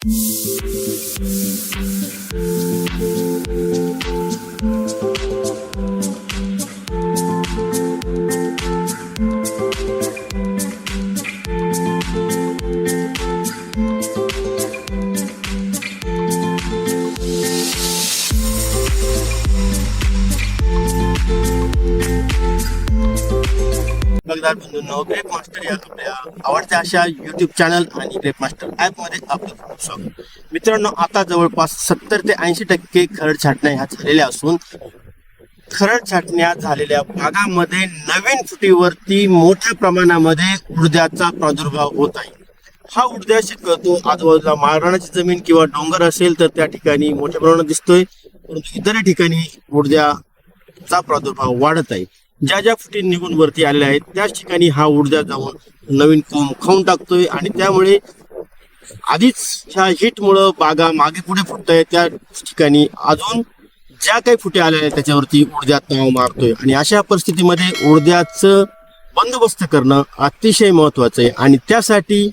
Thank you. बघदार बंधूंनो Grape Master या आपल्या आवडत्या अशा युट्यूब चॅनल आणि ग्रेप मास्टर ऍपमध्ये आपलं खूप स्वागत. मित्रांनो आता जवळपास सत्तर ते ऐंशी टक्के खरड छाटण्या ह्या झालेल्या असून खरड छाटण्या झालेल्या भागामध्ये नवीन फुटीवरती मोठ्या प्रमाणामध्ये उडद्याचा प्रादुर्भाव होत आहे. हा उडद्या शक्यतो आजूबाजूला माळरानाची जमीन किंवा डोंगर असेल तर त्या ठिकाणी मोठ्या प्रमाणात दिसतोय परंतु इतर ठिकाणी उडद्याचा प्रादुर्भाव वाढत आहे. ज्या ज्या फुटी निघून वरती आलेल्या आहेत त्याच ठिकाणी हा ऊर्जा जाऊन नवीन कोंब खाऊन टाकतोय आणि त्यामुळे आधीच ह्या हिटमुळं बागा मागे पुढे फुटत आहे त्या ठिकाणी अजून ज्या काही फुटे आलेल्या आहेत त्याच्यावरती ऊर्जा ताव मारतोय. आणि अशा परिस्थितीमध्ये ऊर्जाचं बंदोबस्त करणं अतिशय महत्वाचं आहे. आणि त्यासाठी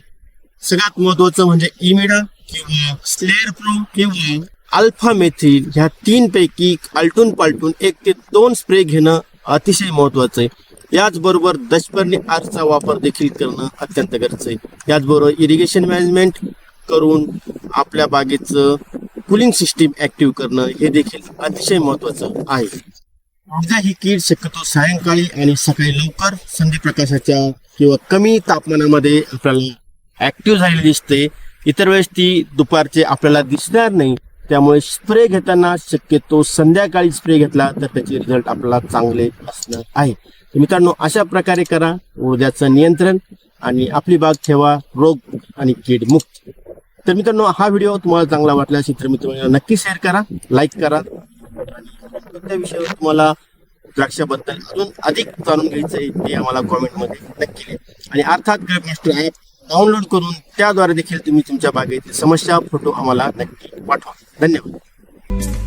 सगळ्यात महत्वाचं म्हणजे इमिडा किंवा स्लेअर प्रो किंवा अल्फा मेथिल ह्या तीन पैकी आलटून पालटून एक ते दोन स्प्रे घेणं अतिशय महत्वाचं आहे. याचबरोबर दशपर्णी आरचा वापर देखील करणं अत्यंत गरजेचं आहे. याचबरोबर इरिगेशन मॅनेजमेंट करून आपल्या बागेचं कुलिंग सिस्टीम ऍक्टिव्ह करणं हे देखील अतिशय महत्वाचं आहे. ऊर्जा ही कीड शक्यतो सायंकाळी आणि सकाळी लवकर संधी प्रकाशाच्या किंवा कमी तापमानामध्ये आपल्याला ऍक्टिव्ह झालेली दिसते. इतर वेळेस ती दुपारचे आपल्याला दिसणार नाही. त्यामुळे स्प्रे घेताना शक्यतो संध्याकाळी स्प्रे घेतला तर त्याचे रिझल्ट आपल्याला चांगले असणार आहे. तर मित्रांनो अशा प्रकारे करा. ऊर्जाचं नियंत्रण आणि आपली बाग ठेवा. रोग आणि कीड मुक्त. तर मित्रांनो हा व्हिडिओ तुम्हाला चांगला वाटला असेल तर मित्रांनो नक्की शेअर करा लाईक करा. कोणत्या विषयावर तुम्हाला द्राक्षाबद्दल अजून अधिक जाणून घ्यायचं आहे ते आम्हाला कॉमेंटमध्ये नक्की लिहा. आणि अर्थात ग्रेप ॲप डाउनलोड करून त्याद्वारे देखील तुम्ही तुमच्या बागेतील समस्या फोटो आम्हाला नक्की पाठवा. धन्यवाद